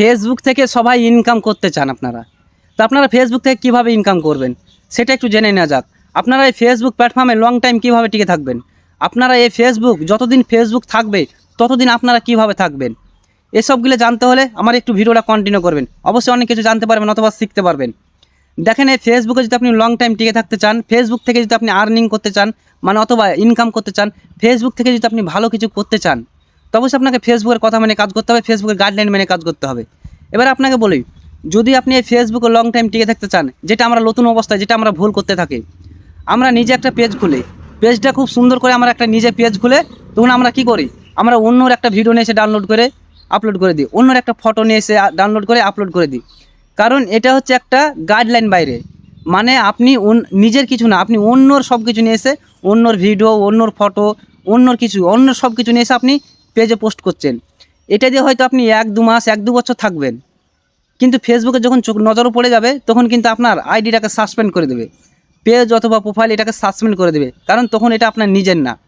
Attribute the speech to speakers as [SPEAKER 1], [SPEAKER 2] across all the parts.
[SPEAKER 1] Facebook থেকে সবাই income করতে চান আপনারা। তো আপনারা ফেসবুক থেকে কীভাবে ইনকাম করবেন? সেটা একটু জেনে নেওয়া যাক। আপনারা এই ফেসবুক প্ল্যাটফর্মে লং টাইম কীভাবে টিকে থাকবেন? আপনারা এই ফেসবুক যতদিন ফেসবুক থাকবে, ততদিন আপনারা কীভাবে থাকবেন? এসবগুলো জানতে হলে আমার একটু ভিডিওটা কন্টিনিউ করবেন। অবশ্যই অনেক কিছু জানতে পারবেন অথবা শিখতে পারবেন। দেখেন এই ফেসবুকে যদি আপনি লং টাইম টিকে থাকতে চান ফেসবুক থেকে যদি আপনি আর্নিং করতে চান মানে অথবা ইনকাম করতে চান ফেসবুক থেকে যদি আপনি ভালো কিছু করতে চান তো অবশ্যই আপনাকে ফেসবুকের কথা মেনে কাজ করতে হবে ফেসবুকের গাইডলাইন মেনে কাজ করতে হবে। এবার আপনাকে বলি, যদি আপনি এই ফেসবুকে লং টাইম টিকে থাকতে চান, যেটা আমরা নতুন অবস্থায়, যেটা আমরা ভুল করতে থাকি, আমরা নিজে একটা পেজ খুলি। পেজটা খুব সুন্দর করে আমরা একটা নিজে পেজ খুলে, তখন আমরা কি করি? আমরা অন্যর একটা ভিডিও নিয়ে এসে ডাউনলোড করে আপলোড করে দিই। অন্যর একটা ফটো নিয়ে এসে ডাউনলোড করে আপলোড করে দিই। কারণ এটা হচ্ছে একটা গাইডলাইন বাইরে। মানে আপনি নিজের কিছু না, আপনি অন্যর সব কিছু নিয়ে এসে অন্যর ভিডিও অন্যর ফটো অন্যর কিছু অন্য সব কিছু নিয়ে এসে আপনি পেজে পোস্ট করছেন। এটা দিয়ে হয়তো আপনি এক, দু মাস, এক, দু বছর থাকবেন। কিন্তু ফেসবুকে যখন চোখ, নজরও পড়ে যাবে, তখন কিন্তু আপনার আইডিটাকে সাসপেন্ড করে দেবে। পেজ অথবা প্রোফাইল এটাকে সাসপেন্ড করে দেবে। কারণ তখন এটা আপনার নিজের না।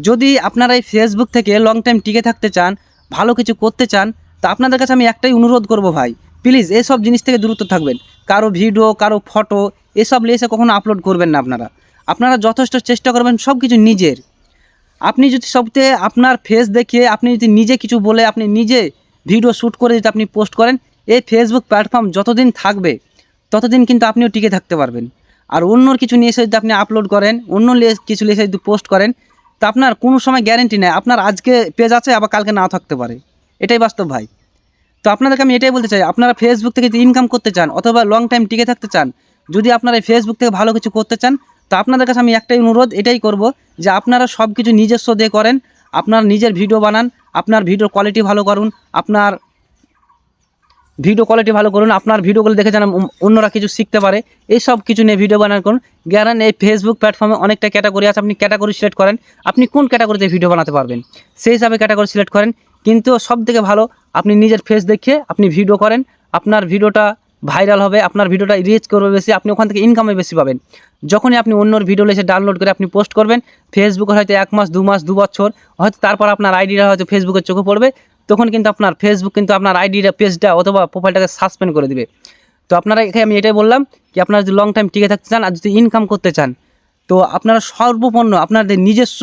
[SPEAKER 1] যদি আপনারা এই ফেসবুক থেকে লং টাইম টিকে থাকতে চান, ভালো কিছু করতে চান, তা আপনাদের কাছে আমি একটাই অনুরোধ করব ভাই প্লিজ এসব জিনিস থেকে দূরত্ব থাকবেন। কারও ভিডিও কারও ফটো এসব নিয়ে এসে কখনো আপলোড করবেন না আপনারা। আপনারা যথেষ্ট চেষ্টা করবেন সব কিছু নিজের। আপনি যদি সবতে আপনার ফেস দেখিয়ে আপনি যদি নিজে কিছু বলে আপনি নিজে ভিডিও শ্যুট করে যদি আপনি পোস্ট করেন, এই ফেসবুক প্ল্যাটফর্ম যতদিন থাকবে, ততদিন কিন্তু আপনিও টিকে থাকতে পারবেন। আর অন্যর কিছু নিয়ে এসে যদি আপনি আপলোড করেন, অন্য কিছু নিয়ে এসে যদি পোস্ট করেন, তা আপনার কোনো সময় গ্যারেন্টি নেই। আপনার আজকে পেজ আছে, আবার কালকে নাও থাকতে পারে। এটাই বাস্তব ভাই। তো আপনাদেরকে আমি এটাই বলতে চাই, আপনারা ফেসবুক থেকে যদি ইনকাম করতে চান, অথবা লং টাইম টিকে থাকতে চান, যদি আপনারা ফেসবুক থেকে ভালো কিছু করতে চান তো আপনাদের কাছে আমি একটাই অনুরোধ, এটাই করব যে আপনারা সব কিছু নিজস্ব দিয়ে করেন, আপনার নিজের ভিডিও বানান, আপনার ভিডিওর কোয়ালিটি ভালো করুন, আপনার ভিডিও কোয়ালিটি ভালো করুন, আপনার ভিডিওগুলো দেখে যেন অন্যরা কিছু শিখতে পারে, এই সব কিছু নিয়ে ভিডিও বানান করুন। জ্ঞান এই ফেসবুক প্ল্যাটফর্মে অনেকটা ক্যাটাগরি আছে, আপনি ক্যাটাগরি সিলেক্ট করেন, আপনি কোন ক্যাটাগরিতে ভিডিও বানাতে পারবেন? সেই হিসাবে ক্যাটাগরি সিলেক্ট করেন, কিন্তু সব থেকে ভালো, আপনি নিজের ফেস দেখে আপনি ভিডিও করেন, আপনার ভিডিওটা ভাইরাল হবে, আপনার ভিডিওটা রিচ করবে বেশি, আপনি ওখান থেকে ইনকামে বেশি পাবেন। যখনই আপনি অন্যর ভিডিও এসে ডাউনলোড করে আপনি পোস্ট করবেন ফেসবুকে হয়তো এক মাস, দু মাস, দু বছর, হয়তো তারপর আপনার আইডিটা হয়তো ফেসবুকের চোখে পড়বে, তখন কিন্তু আপনার ফেসবুক কিন্তু আপনার আইডিটা পেজটা অথবা প্রোফাইলটাকে সাসপেন্ড করে দিবে। তো আপনারা এখানে আমি এটাই বললাম কি, আপনারা যদি লং টাইম টিকে থাকতে চান আর যদি ইনকাম করতে চান, তো আপনারা সর্বপণ্য, আপনাদের নিজস্ব,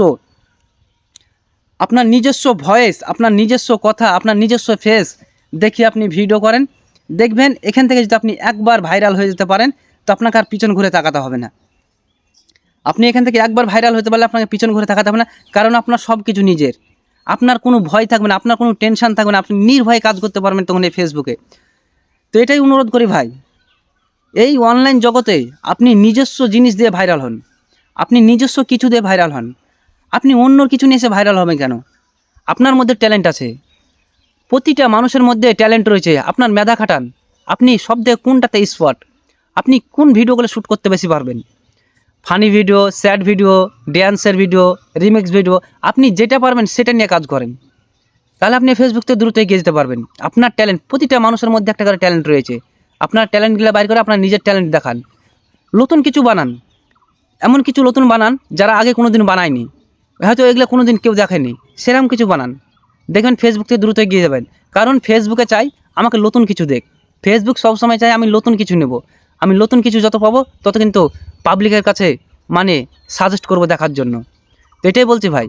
[SPEAKER 1] আপনার নিজস্ব ভয়েস আপনার নিজস্ব কথা, আপনার নিজস্ব ফেস দেখে আপনি ভিডিও করেন। দেখবেন এখান থেকে যদি আপনি একবার ভাইরাল হয়ে যেতে পারেন, তো আপনাকে আর পিছন ঘুরে তাকাতে হবে না। আপনি এখান থেকে একবার ভাইরাল হতে পারলে আপনাকে পিছন ঘুরে তাকাতে হবে না, কারণ আপনার সব কিছু নিজের। আপনার কোনো ভয় থাকবে না, আপনার কোনো টেনশন থাকবে না, আপনি নির্ভয়ে কাজ করতে পারবেন তখন এই ফেসবুকে তো এটাই অনুরোধ করি ভাই, এই অনলাইন জগতে আপনি নিজস্ব জিনিস দিয়ে ভাইরাল হন। আপনি নিজস্ব কিছু দিয়ে ভাইরাল হন। আপনি অন্য কিছু নিয়ে এসে ভাইরাল হবেন কেন? আপনার মধ্যে ট্যালেন্ট আছে। প্রতিটা মানুষের মধ্যে ট্যালেন্ট রয়েছে। আপনার মেধা খাটান। আপনি সব কোনটাতে স্পট আপনি কোন ভিডিওগুলো শ্যুট করতে বেশি পারবেন? ফানি ভিডিও স্যাড ভিডিও ড্যান্সের ভিডিও রিমিক্স ভিডিও আপনি যেটা পারবেন সেটা নিয়ে কাজ করেন। তাহলে আপনি ফেসবুক থেকে দ্রুত এগিয়ে যেতে পারবেন। আপনার ট্যালেন্ট প্রতিটা মানুষের মধ্যে একটা করে ট্যালেন্ট রয়েছে। আপনার ট্যালেন্টগুলো বাইর করে আপনার নিজের ট্যালেন্ট দেখান। নতুন কিছু বানান। এমন কিছু নতুন বানান যারা আগে কোনো দিন বানায়নি। হয়তো এগুলো কোনো দিন কেউ দেখেনি। সেরকম কিছু বানান। দেখবেন ফেসবুক থেকে দ্রুত এগিয়ে যাবেন। কারণ ফেসবুকে চাই আমাকে নতুন কিছু দেখ। ফেসবুক সবসময় চাই আমি নতুন কিছু নেব। আমি নতুন কিছু যত পাবো, তত কিন্তু পাবলিকের কাছে মানে সাজেস্ট করব দেখার জন্য। এটাই বলছি ভাই,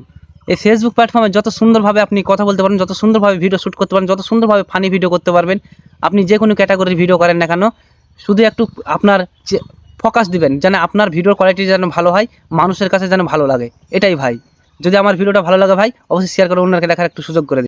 [SPEAKER 1] এই ফেসবুক প্ল্যাটফর্মে যত সুন্দরভাবে আপনি কথা বলতে পারেন, যত সুন্দরভাবে ভিডিও শ্যুট করতে পারেন, যত সুন্দরভাবে ফানি ভিডিও করতে পারবেন, আপনি যে কোনো ক্যাটাগরির ভিডিও করেন না কেন, শুধু একটু আপনার ফোকাস দিবেন, যেন আপনার ভিডিওর কোয়ালিটি যেন ভালো হয়, মানুষের কাছে যেন ভালো লাগে। এটাই ভাই। যদি আমার ভিডিওটা ভালো লাগে ভাই অবশ্যই শেয়ার করে অন্যকে দেখার একটু সুযোগ করে